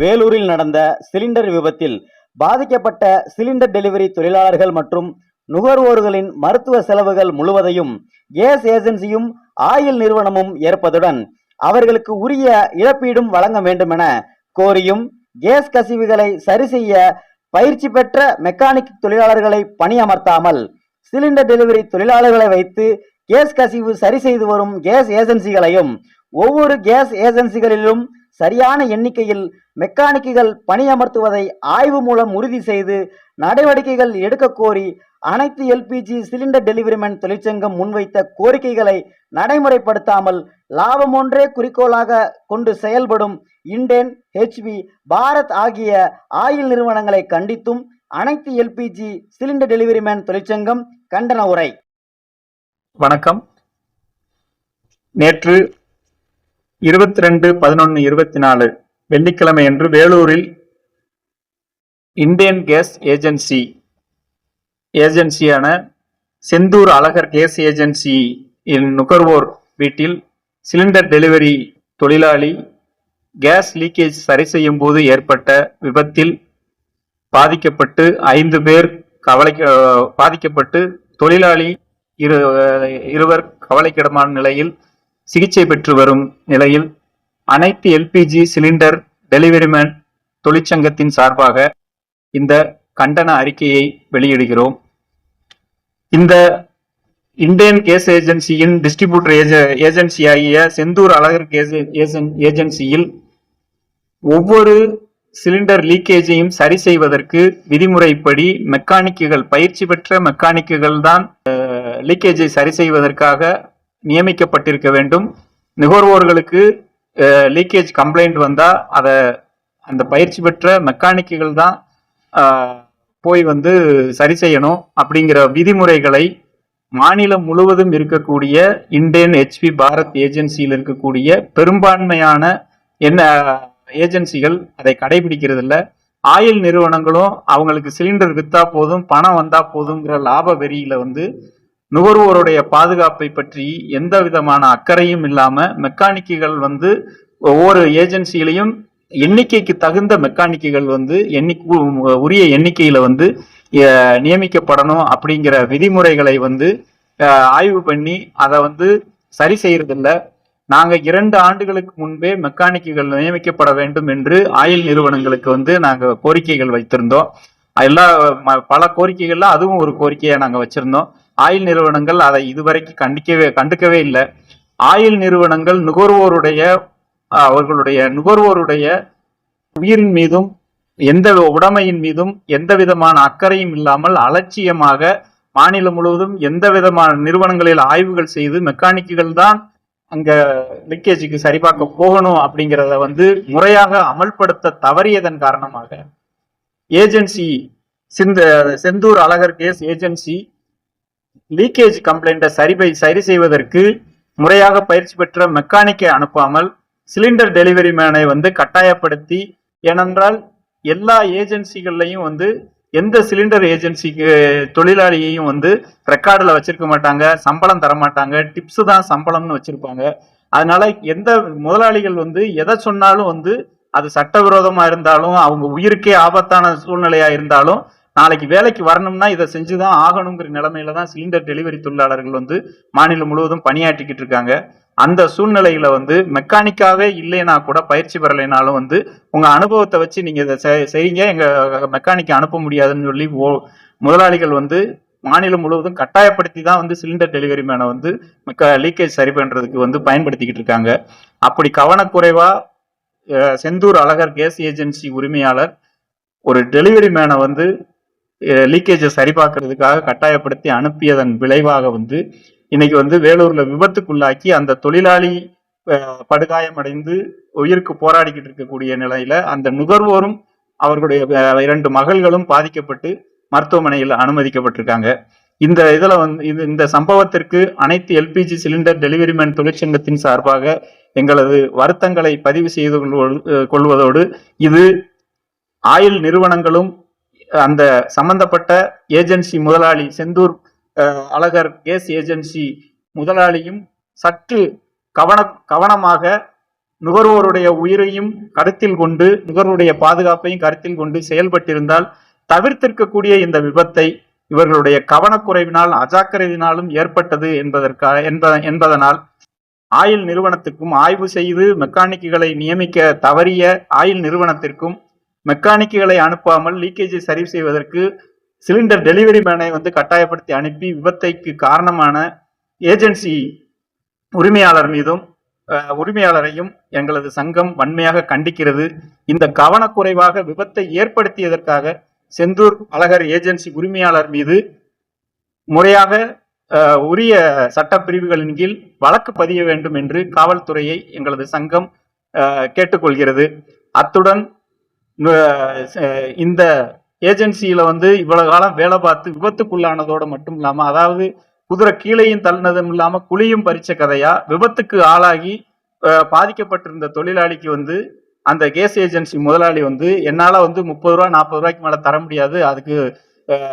வேலூரில் நடந்த சிலிண்டர் விபத்தில் பாதிக்கப்பட்ட சிலிண்டர் டெலிவரி தொழிலாளர்கள் மற்றும் நுகர்வோர்களின் மருத்துவ செலவுகள் முழுவதையும் கேஸ் ஏஜென்சியும் ஆயில் நிறுவனமும் ஏற்பதுடன் அவர்களுக்கு உரிய இழப்பீடும் வழங்க வேண்டுமென கோரியும் கேஸ் கசிவுகளை சரி செய்ய பயிற்சி பெற்ற மெக்கானிக் தொழிலாளர்களை பணியமர்த்தாமல் சிலிண்டர் டெலிவரி தொழிலாளர்களை வைத்து கேஸ் கசிவு சரி செய்து வரும் கேஸ் ஏஜென்சிகளையும் ஒவ்வொரு கேஸ் ஏஜென்சிகளிலும் சரியான எண்ணிக்கையில் மெக்கானிக்குகள் பணியமர்த்துவதை ஆய்வு மூலம் உறுதி செய்து நடவடிக்கைகள் எடுக்க கோரி அனைத்து எல்பிஜி சிலிண்டர் டெலிவரிமேன் தொழிற்சங்கம் முன்வைத்த கோரிக்கைகளை நடைமுறைப்படுத்தாமல் லாபம் ஒன்றே குறிக்கோளாக கொண்டு செயல்படும் இண்டேன் ஹெச்பி பாரத் ஆகிய ஆயில் நிறுவனங்களை கண்டித்தும் அனைத்து எல்பிஜி சிலிண்டர் டெலிவரிமேன் தொழிற்சங்கம் கண்டன உரை. வணக்கம். நேற்று இருபத்தி ரெண்டு பதினொன்று இருபத்தி நாலு வெள்ளிக்கிழமை அன்று வேலூரில் இந்தியன் கேஸ் ஏஜென்சி ஏஜென்சியான செந்தூர் அழகர் கேஸ் ஏஜென்சி நுகர்வோர் வீட்டில் சிலிண்டர் டெலிவரி தொழிலாளி கேஸ் லீக்கேஜ் சரி செய்யும் போது ஏற்பட்ட விபத்தில் பாதிக்கப்பட்டு ஐந்து பேர் கவலை பாதிக்கப்பட்டு தொழிலாளி இரு இருவர் கவலைக்கிடமான நிலையில் சிகிச்சை பெற்று வரும் நிலையில் அனைத்து எல்பிஜி சிலிண்டர் டெலிவரிமேன் தொழிற்சங்கத்தின் சார்பாக இந்த கண்டன அறிக்கையை வெளியிடுகிறோம். இந்த இந்தியன் கேஸ் ஏஜென்சியின் டிஸ்ட்ரிபியூட்டர் ஏஜ ஏஜென்சி ஆகிய செந்தூர் அழகர் கேஸ் ஏஜென்- ஏஜென்சியில் ஒவ்வொரு சிலிண்டர் லீக்கேஜையும் சரி செய்வதற்கு விதிமுறைப்படி மெக்கானிக்குகள் பயிற்சி பெற்ற மெக்கானிக்குகள் தான் லீக்கேஜை சரி செய்வதற்காக நியமிக்கப்பட்டிருக்க வேண்டும். நுகர்வோர்களுக்கு லீக்கேஜ் கம்ப்ளைண்ட் வந்தால் அதை அந்த பயிற்சி பெற்ற மெக்கானிக்குகள் தான் போய் வந்து சரி செய்யணும் அப்படிங்கிற விதிமுறைகளை மாநிலம் முழுவதும் இருக்கக்கூடிய இந்தியன் ஹெச்பி பாரத் ஏஜென்சியில் இருக்கக்கூடிய பெரும்பான்மையான என்ன ஏஜென்சிகள் அதை கடைபிடிக்கிறது இல்ல ஆயில் நிறுவனங்களும் அவங்களுக்கு சிலிண்டர் வித்தா போதும் பணம் வந்தா போதுங்கிற லாப வெறியில வந்து நுகர்வோருடைய பாதுகாப்பை பற்றி எந்த விதமான அக்கறையும் இல்லாம மெக்கானிக்குகள் வந்து ஒவ்வொரு ஏஜென்சியிலையும் எண்ணிக்கைக்கு தகுந்த மெக்கானிக்குகள் வந்து எண்ணிக்கை உரிய எண்ணிக்கையில வந்து நியமிக்கப்படணும் அப்படிங்கிற விதிமுறைகளை வந்து ஆய்வு பண்ணி அதை வந்து சரி செய்யறதில்ல. நாங்க இரண்டு ஆண்டுகளுக்கு முன்பே மெக்கானிக்குகள் நியமிக்கப்பட வேண்டும் என்று ஆயில் நிறுவனங்களுக்கு வந்து நாங்க கோரிக்கைகள் வைத்திருந்தோம். எல்லா ம- பல கோரிக்கைகள்ல அதுவும் ஒரு கோரிக்கையா நாங்க வச்சிருந்தோம். ஆயில் நிறுவனங்கள் அதை இதுவரைக்கும் கண்டிக்கவே கண்டுக்கவே இல்லை. ஆயில் நிறுவனங்கள் நுகர்வோருடைய அவர்களுடைய நுகர்வோருடைய உயிரின் மீதும் எந்த உடைமையின் மீதும் எந்த விதமான அக்கறையும் இல்லாமல் அலட்சியமாக மாநிலம் முழுவதும் எந்த விதமான நிறுவனங்களில் ஆய்வுகள் செய்து மெக்கானிக்குகள் தான் அங்க லீக்கேஜுக்கு சரிபார்க்க போகணும் அப்படிங்கிறத வந்து முறையாக அமல்படுத்த தவறியதன் காரணமாக ஏஜென்சி சிந்த Senthur Azhagar gas agency leakage கம்ப்ளைண்ட்டை சரி சரி செய்வதற்கு முறையாக பயிற்சி பெற்ற மெக்கானிக்கை அனுப்பாமல் சிலிண்டர் டெலிவரி மேனை வந்து கட்டாயப்படுத்தி ஏனென்றால் எல்லா ஏஜென்சிகள்லையும் வந்து எந்த சிலிண்டர் ஏஜென்சிக்கு தொழிலாளியையும் வந்து ரெக்கார்டில் வச்சிருக்க மாட்டாங்க சம்பளம் தர மாட்டாங்க டிப்ஸ் தான் சம்பளம்னு வச்சிருப்பாங்க. அதனால எந்த முதலாளிகள் வந்து எதை சொன்னாலும் வந்து அது சட்டவிரோதமாக இருந்தாலும் அவங்க உயிருக்கே ஆபத்தான சூழ்நிலையாக இருந்தாலும் நாளைக்கு வேலைக்கு வரணும்னா இதை செஞ்சுதான் ஆகணுங்கிற நிலைமையில தான் சிலிண்டர் டெலிவரி தொழிலாளர்கள் வந்து மாநிலம் முழுவதும் பணியாற்றிக்கிட்டு இருக்காங்க. அந்த சூழ்நிலையில வந்து மெக்கானிக்காவே இல்லைனா கூட பயிற்சி பெறலைனாலும் வந்து உங்க அனுபவத்தை வச்சு நீங்க இதை செ- செய்யுங்க எங்க மெக்கானிக்கை அனுப்ப முடியாதுன்னு சொல்லி ஓ- முதலாளிகள் வந்து மாநிலம் முழுவதும் கட்டாயப்படுத்தி தான் வந்து சிலிண்டர் டெலிவரி மேனை வந்து லீக்கேஜ் சரி பண்றதுக்கு வந்து பயன்படுத்திக்கிட்டு இருக்காங்க. அப்படி கவனக்குறைவா செந்தூர் அழகர் கேஸ் ஏஜென்சி உரிமையாளர் ஒரு டெலிவரி மேனை வந்து லீக்கேஜை சரி பார்க்கறதுக்காக கட்டாயப்படுத்தி அனுப்பியதன் விளைவாக வந்து இன்னைக்கு வந்து வேலூர்ல விபத்துக்குள்ளாக்கி அந்த தொழிலாளி படுகாயமடைந்து உயிருக்கு போராடிக்கிட்டு இருக்கக்கூடிய நிலையில அந்த நுகர்வோரும் அவர்களுடைய இரண்டு மகள்களும் பாதிக்கப்பட்டு மருத்துவமனையில் அனுமதிக்கப்பட்டிருக்காங்க. இந்த இதுல வந்து இது இந்த சம்பவத்திற்கு அனைத்து எல்பிஜி சிலிண்டர் டெலிவரி மேன் தொழிற்சங்கத்தின் சார்பாக எங்களது வருத்தங்களை பதிவு செய்து கொள்வதோடு இது ஆயில் நிறுவனங்களும் அந்த சம்பந்தப்பட்ட ஏஜென்சி முதலாளி செந்தூர் அழகர் கேஸ் ஏஜென்சி முதலாளியும் சற்று கவன கவனமாக நுகர்வோருடைய உயிரையும் கருத்தில் கொண்டு நுகர்வோருடைய பாதுகாப்பையும் கருத்தில் கொண்டு செயல்பட்டிருந்தால் தவிர்த்திருக்கக்கூடிய இந்த விபத்தை இவர்களுடைய கவனக்குறைவினால் அஜாக்கிரதினாலும் ஏற்பட்டது என்பதற்காக என்ப என்பதனால் ஆயில் நிறுவனத்துக்கும் ஆய்வு செய்து மெக்கானிக்குகளை நியமிக்க தவறிய ஆயில் நிறுவனத்திற்கும் மெக்கானிக்குகளை அனுப்பாமல் லீக்கேஜை சரி செய்வதற்கு சிலிண்டர் டெலிவரி மேனை வந்து கட்டாயப்படுத்தி அனுப்பி விபத்தைக்கு காரணமான ஏஜென்சி உரிமையாளர் மீதும் உரிமையாளரையும் எங்களது சங்கம் வன்மையாக கண்டிக்கிறது. இந்த கவனக்குறைவாக விபத்தை ஏற்படுத்தியதற்காக செந்தூர் அழகர் ஏஜென்சி உரிமையாளர் மீது முறையாக உரிய சட்டப்பிரிவுகளின் கீழ் வழக்கு பதிய வேண்டும் என்று காவல்துறையை எங்களது சங்கம் கேட்டுக்கொள்கிறது. அத்துடன் இந்த ஏஜென்சியில வந்து இவ்வளவு காலம் வேலை பார்த்து விபத்துக்குள்ளானதோட மட்டும் இல்லாம அதாவது குதிரை கீழையும் தள்ளினதும் இல்லாம குழியும் பறிச்ச கதையா விபத்துக்கு ஆளாகி பாதிக்கப்பட்டிருந்த தொழிலாளிக்கு வந்து அந்த கேஸ் ஏஜென்சி முதலாளி வந்து என்னால வந்து முப்பது ரூபா நாற்பது ரூபாய்க்கு மேல தர முடியாது அதுக்கு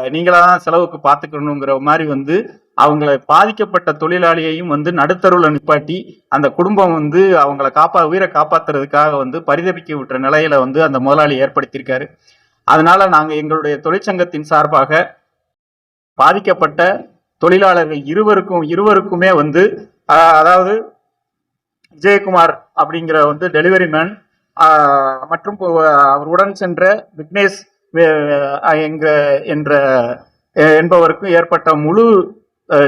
நீங்களா தான் செலவுக்கு பார்த்துக்கணுங்கிற மாதிரி வந்து அவங்கள பாதிக்கப்பட்ட தொழிலாளியையும் வந்து நடுத்தருவில் நிப்பாட்டி அந்த குடும்பம் வந்து அவங்கள காப்பா உயிரை காப்பாத்துறதுக்காக வந்து பரிதபிக்க விட்டுற நிலையில வந்து அந்த முதலாளி ஏற்படுத்தியிருக்காரு. அதனால நாங்க எங்களுடைய தொழிற்சங்கத்தின் சார்பாக பாதிக்கப்பட்ட தொழிலாளர்கள் இருவருக்கும் இருவருக்குமே வந்து அதாவது விஜயகுமார் அப்படிங்கிற வந்து டெலிவரி மேன் மற்றும் அவர் உடன் சென்ற விக்னேஷ் எங்க என்ற என்பவருக்கும் ஏற்பட்ட முழு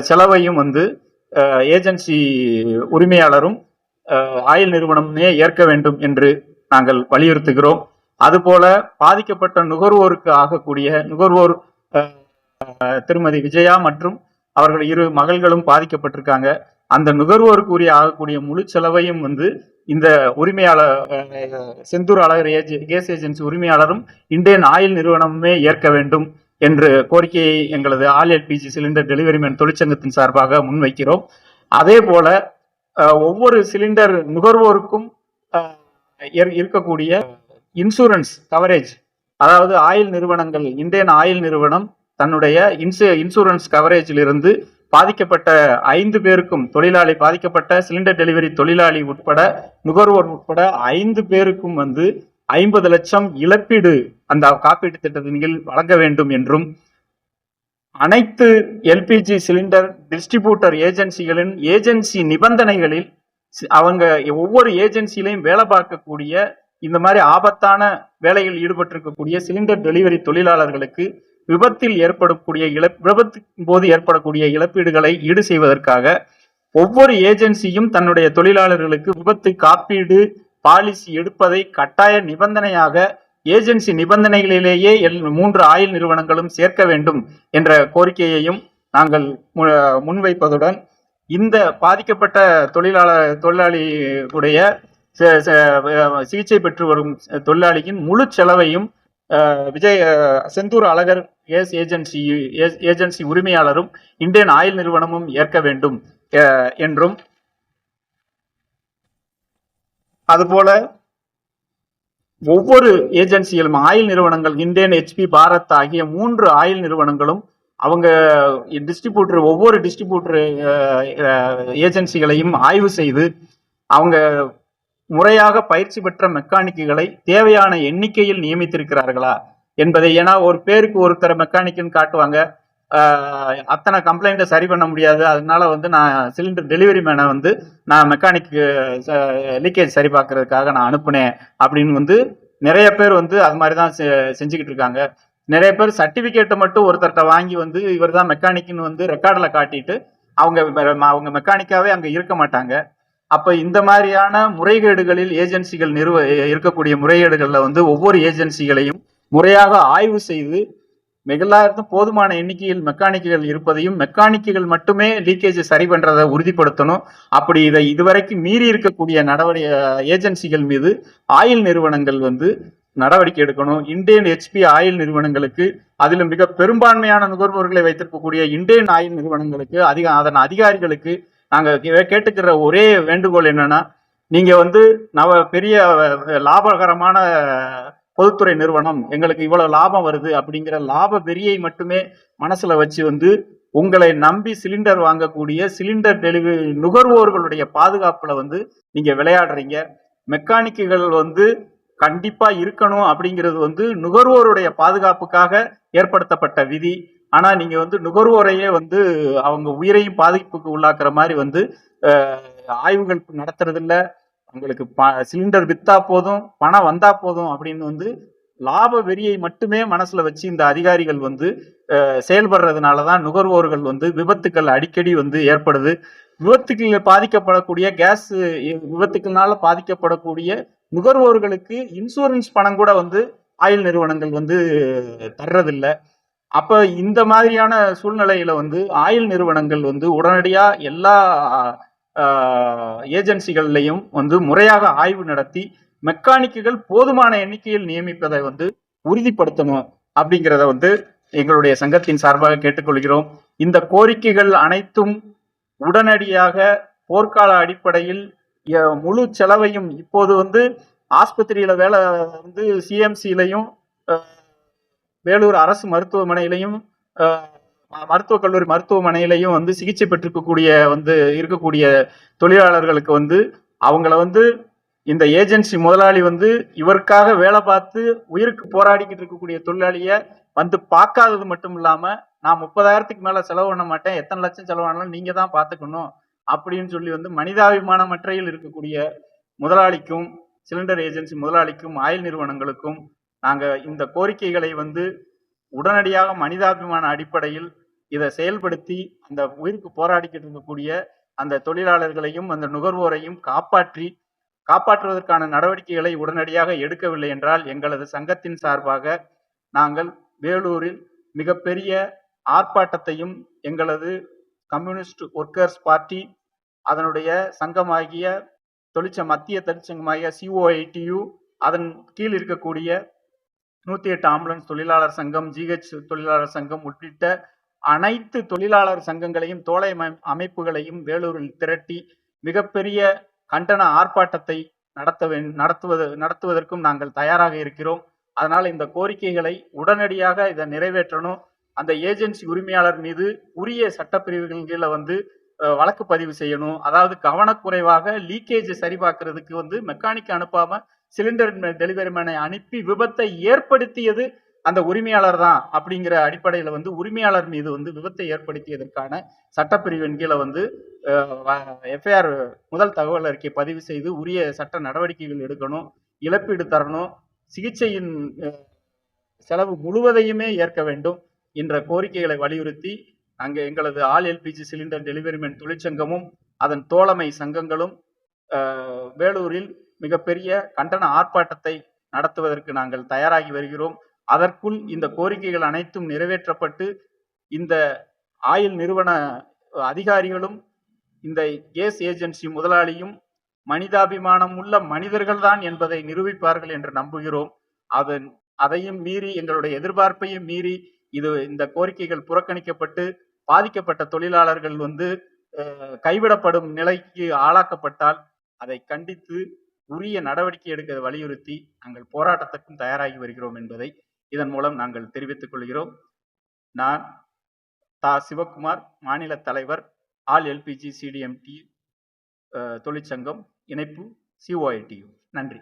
செலவையும் வந்து ஏஜென்சி உரிமையாளரும் ஆயில் நிறுவனமே ஏற்க வேண்டும் என்று நாங்கள் வலியுறுத்துகிறோம். அதுபோல பாதிக்கப்பட்ட நுகர்வோருக்கு ஆகக்கூடிய நுகர்வோர் திருமதி விஜயா மற்றும் அவர்கள் இரு மகள்களும் பாதிக்கப்பட்டிருக்காங்க. அந்த நுகர்வோருக்குரிய ஆகக்கூடிய முழு செலவையும் வந்து இந்த உரிமையாளர் செந்தூர் அழகர் கேஸ் ஏஜென்சி உரிமையாளரும் இந்தியன் ஆயில் நிறுவனமுமே ஏற்க வேண்டும் என்று கோரிக்கையை எங்களது all LPG cylinder delivery man தொழிற்சங்கத்தின் சார்பாக முன்வைக்கிறோம். அதே போல ஒவ்வொரு சிலிண்டர் நுகர்வோருக்கும் இருக்கக்கூடிய இன்சூரன்ஸ் கவரேஜ் அதாவது ஆயில் நிறுவனங்கள் இந்தியன் ஆயில் நிறுவனம் தன்னுடைய இன்சூ இன்சூரன்ஸ் கவரேஜிலிருந்து பாதிக்கப்பட்ட ஐந்து பேருக்கும் தொழிலாளி பாதிக்கப்பட்ட சிலிண்டர் டெலிவரி தொழிலாளி உட்பட நுகர்வோர் உட்பட ஐந்து பேருக்கும் வந்து ஐம்பது லட்சம் இழப்பீடு அந்த காப்பீட்டு திட்டத்தின் கீழ் வழங்க வேண்டும் என்றும் அனைத்து எல்பிஜி சிலிண்டர் டிஸ்ட்ரிபியூட்டர் ஏஜென்சிகளின் ஏஜென்சி நிபந்தனைகளில் அவங்க ஒவ்வொரு ஏஜென்சிலையும் வேலை பார்க்கக்கூடிய இந்த மாதிரி ஆபத்தான வேலையில் ஈடுபட்டிருக்கக்கூடிய சிலிண்டர் டெலிவரி தொழிலாளர்களுக்கு விபத்தில் ஏற்படக்கூடிய இழப் விபத்தின் போது ஏற்படக்கூடிய இழப்பீடுகளை ஈடு செய்வதற்காக ஒவ்வொரு ஏஜென்சியும் தன்னுடைய தொழிலாளர்களுக்கு விபத்து காப்பீடு பாலிசி எடுப்பதை கட்டாய நிபந்தனையாக ஏஜென்சி நிபந்தனைகளிலேயே எல் மூன்று ஆயில் நிறுவனங்களும் சேர்க்க வேண்டும் என்ற கோரிக்கையையும் நாங்கள் மு- முன்வைப்பதுடன் இந்த பாதிக்கப்பட்ட தொழிலாளர் தொழிலாளி உடைய ச- சிகிச்சை பெற்று வரும் தொழிலாளியின் முழு செலவையும் Vijay Senthur Azhagar ace agency agency உரிமையாளரும் இந்தியன் ஆயில் நிறுவனமும் ஏற்க வேண்டும் என்றும். அதுபோல ஒவ்வொரு ஏஜென்சிகளும் ஆயில் நிறுவனங்கள் இந்தியன் ஹெச்பி பாரத் ஆகிய மூன்று ஆயில் நிறுவனங்களும் அவங்க டிஸ்ட்ரிபியூட்டர் ஒவ்வொரு டிஸ்ட்ரிபியூட்டர் ஏஜென்சிகளையும் ஆய்வு செய்து அவங்க முறையாக பயிற்சி பெற்ற மெக்கானிக்குகளை தேவையான எண்ணிக்கையில் நியமித்திருக்கிறார்களா? என்பதை ஏன்னா ஒரு பேருக்கு ஒருத்தர மெக்கானிக்குன்னு காட்டுவாங்க. அத்தனை கம்ப்ளைண்ட்டை சரி பண்ண முடியாது. அதனால வந்து நான் சிலிண்டர் டெலிவரி மேனை வந்து நான் மெக்கானிக்கு லீக்கேஜ் சரி பார்க்கறதுக்காக நான் அனுப்புனேன். அப்படின்னு வந்து நிறைய பேர் வந்து அது மாதிரி தான் செ- செஞ்சுக்கிட்டு இருக்காங்க. நிறைய பேர் சர்டிஃபிகேட்டை மட்டும் ஒருத்தர்கிட்ட வாங்கி வந்து இவர் தான் மெக்கானிக்னு வந்து ரெக்கார்டில் காட்டிட்டு அவங்க அவங்க மெக்கானிக்காவே அங்கே இருக்க மாட்டாங்க. அப்ப இந்த மாதிரியான முறைகேடுகளில் ஏஜென்சிகள் நிறுவ இருக்கக்கூடிய முறைகேடுகள்ல வந்து ஒவ்வொரு ஏஜென்சிகளையும் முறையாக ஆய்வு செய்து எல்லாருக்கும் போதுமான எண்ணிக்கையில் மெக்கானிக்குகள் இருப்பதையும் மெக்கானிக்குகள் மட்டுமே லீக்கேஜ் சரி பண்றதை உறுதிப்படுத்தணும். அப்படி இதை இதுவரைக்கும் மீறி இருக்கக்கூடிய நடவடிக்கை ஏஜென்சிகள் மீது ஆயில் நிறுவனங்கள் வந்து நடவடிக்கை எடுக்கணும். இந்தியன் ஹெச்பி ஆயில் நிறுவனங்களுக்கு அதிலும் மிக பெரும்பான்மையான நுகர்வோர்களை வைத்திருக்கக்கூடிய இந்தியன் ஆயில் நிறுவனங்களுக்கு அதிக அதன் அதிகாரிகளுக்கு நாங்கள் கேட்டுக்கிற ஒரே வேண்டுகோள் என்னன்னா நீங்க வந்து நவ பெரிய லாபகரமான பொதுத்துறை நிறுவனம் எங்களுக்கு இவ்வளவு லாபம் வருது அப்படிங்கிற லாப வெறியை மட்டுமே மனசுல வச்சு வந்து உங்களை நம்பி சிலிண்டர் வாங்கக்கூடிய சிலிண்டர் டெலிவரி நுகர்வோர்களுடைய பாதுகாப்புல வந்து நீங்க விளையாடுறீங்க. மெக்கானிக்குகள் வந்து கண்டிப்பா இருக்கணும் அப்படிங்கிறது வந்து நுகர்வோருடைய பாதுகாப்புக்காக ஏற்படுத்தப்பட்ட விதி. ஆனா நீங்க வந்து நுகர்வோரையே வந்து அவங்க உயிரையும் பாதிப்புக்கு உள்ளாக்குற மாதிரி வந்து ஆய்வுகள் நடத்துறது இல்ல உங்களுக்கு ப- சிலிண்டர் வித்தா போதும் பணம் வந்தா போதும் அப்படின்னு வந்து லாப வெறியை மட்டுமே மனசுல வச்சு இந்த அதிகாரிகள் வந்து செயல்படுறதுனால தான் நுகர்வோர்கள் வந்து விபத்துக்கள் அடிக்கடி வந்து ஏற்படுது. விபத்துக்கள் பாதிக்கப்படக்கூடிய கேஸ் விபத்துக்கள்னால பாதிக்கப்படக்கூடிய நுகர்வோர்களுக்கு இன்சூரன்ஸ் பணம் கூட வந்து ஆயில் நிறுவனங்கள் வந்து தர்றதில்லை. அப்ப இந்த மாதிரியான சூழ்நிலையில வந்து ஆயில் நிறுவனங்கள் வந்து உடனடியா எல்லா ஏஜென்சிகள்லையும் வந்து முறையாக ஆய்வு நடத்தி மெக்கானிக்குகள் போதுமான எண்ணிக்கையில் நியமிப்பதை வந்து உறுதிப்படுத்தணும் அப்படிங்கிறத வந்து எங்களுடைய சங்கத்தின் சார்பாக கேட்டுக்கொள்கிறோம். இந்த கோரிக்கைகள் அனைத்தும் உடனடியாக போர்க்கால அடிப்படையில் முழு செலவையும் இப்போது வந்து ஆஸ்பத்திரியில வேலை வந்து சிஎம்சிலையும் வேலூர் அரசு மருத்துவமனையிலையும் ம- மருத்துவக் கல்லூரி மருத்துவமனையிலையும் வந்து சிகிச்சை பெற்றிருக்கக்கூடிய வந்து இருக்கக்கூடிய தொழிலாளர்களுக்கு வந்து அவங்கள வந்து இந்த ஏஜென்சி முதலாளி வந்து இவருக்காக வேலை பார்த்து உயிருக்கு போராடிக்கிட்டு இருக்கக்கூடிய தொழிலாளிய வந்து பார்க்காதது மட்டும் இல்லாம நான் முப்பதாயிரத்துக்கு மேல செலவு பண்ண மாட்டேன் எத்தனை லட்சம் செலவானாலும் நீங்க தான் பாத்துக்கணும் அப்படின்னு சொல்லி வந்து மனிதாபிமானமற்றையில் இருக்கக்கூடிய முதலாளிக்கும் சிலிண்டர் ஏஜென்சி முதலாளிக்கும் ஆயில் நிறுவனங்களுக்கும் நாங்க இந்த கோரிக்கைகளை வந்து உடனடியாக மனிதாபிமான அடிப்படையில் இதை செயல்படுத்தி அந்த உயிருக்கு போராடிக்கிட்டு இருக்கக்கூடிய அந்த தொழிலாளர்களையும் அந்த நுகர்வோரையும் காப்பாற்றி காப்பாற்றுவதற்கான நடவடிக்கைகளை உடனடியாக எடுக்கவில்லை என்றால் எங்களது சங்கத்தின் சார்பாக நாங்கள் வேலூரில் மிகப்பெரிய ஆர்ப்பாட்டத்தையும் எங்களது கம்யூனிஸ்ட் ஒர்க்கர்ஸ் பார்ட்டி அதனுடைய சங்கமாகிய தொழிற்ச மத்திய தொழிற்சங்கமாகிய சிஓஐடியு அதன் கீழ் இருக்கக்கூடிய நூற்றி எட்டு ஆம்புலன்ஸ் தொழிலாளர் சங்கம் ஜிஹெச் தொழிலாளர் சங்கம் உள்ளிட்ட அனைத்து தொழிலாளர் சங்கங்களையும் தோழை அமை- அமைப்புகளையும் வேலூரில் திரட்டி மிகப்பெரிய கண்டன ஆர்ப்பாட்டத்தை நடத்த நடத்துவது நடத்துவதற்கும் நாங்கள் தயாராக இருக்கிறோம். அதனால் இந்த கோரிக்கைகளை உடனடியாக இதை நிறைவேற்றணும். அந்த ஏஜென்சி உரிமையாளர் மீது உரிய சட்டப்பிரிவுகள் கீழே வந்து வழக்கு பதிவு செய்யணும். அதாவது கவனக்குறைவாக லீக்கேஜ் சரிபார்க்கறதுக்கு வந்து மெக்கானிக் அனுப்பாம சிலிண்டர் டெலிவரி மேனை அனுப்பி விபத்தை ஏற்படுத்தியது அந்த உரிமையாளர் தான் அப்படிங்கிற அடிப்படையில் வந்து உரிமையாளர் மீது வந்து விபத்தை ஏற்படுத்தியதற்கான சட்டப்பிரிவின் கீழே வந்து எஃப்ஐஆர் முதல் தகவல் அறிக்கை பதிவு செய்து உரிய சட்ட நடவடிக்கைகள் எடுக்கணும் இழப்பீடு தரணும் சிகிச்சையின் செலவு முழுவதையுமே ஏற்க வேண்டும் என்ற கோரிக்கைகளை வலியுறுத்தி அங்கே எங்களது all LPG cylinder delivery men தொழிற்சங்கமும் அதன் தோழமை சங்கங்களும் வேலூரில் மிகப்பெரிய கண்டன ஆர்ப்பாட்டத்தை நடத்துவதற்கு நாங்கள் தயாராகி வருகிறோம். அதற்குள் இந்த கோரிக்கைகள் அனைத்தும் நிறைவேற்றப்பட்டு இந்த ஆயில் நிறுவன அதிகாரிகளும் இந்த கேஸ் ஏஜென்சி முதலாளியும் மனிதாபிமானம் உள்ள மனிதர்கள்தான் என்பதை நிரூபிப்பார்கள் என்று நம்புகிறோம். அதன் அதையும் மீறி எங்களுடைய எதிர்பார்ப்பையும் மீறி இது இந்த கோரிக்கைகள் புறக்கணிக்கப்பட்டு பாதிக்கப்பட்ட தொழிலாளர்கள் வந்து கைவிடப்படும் நிலைக்கு ஆளாக்கப்பட்டால் அதை கண்டித்து உரிய நடவடிக்கை எடுக்க வலியுறுத்தி நாங்கள் போராட்டத்துக்கும் தயாராகி வருகிறோம் என்பதை இதன் மூலம் நாங்கள் தெரிவித்துக் கொள்கிறோம். நான் தா. சிவகுமார் மாநில தலைவர் ஆல் எல்பிஜி சிடிஎம்டி தொழிற்சங்கம் இணைப்பு சிஓஐடியு நன்றி.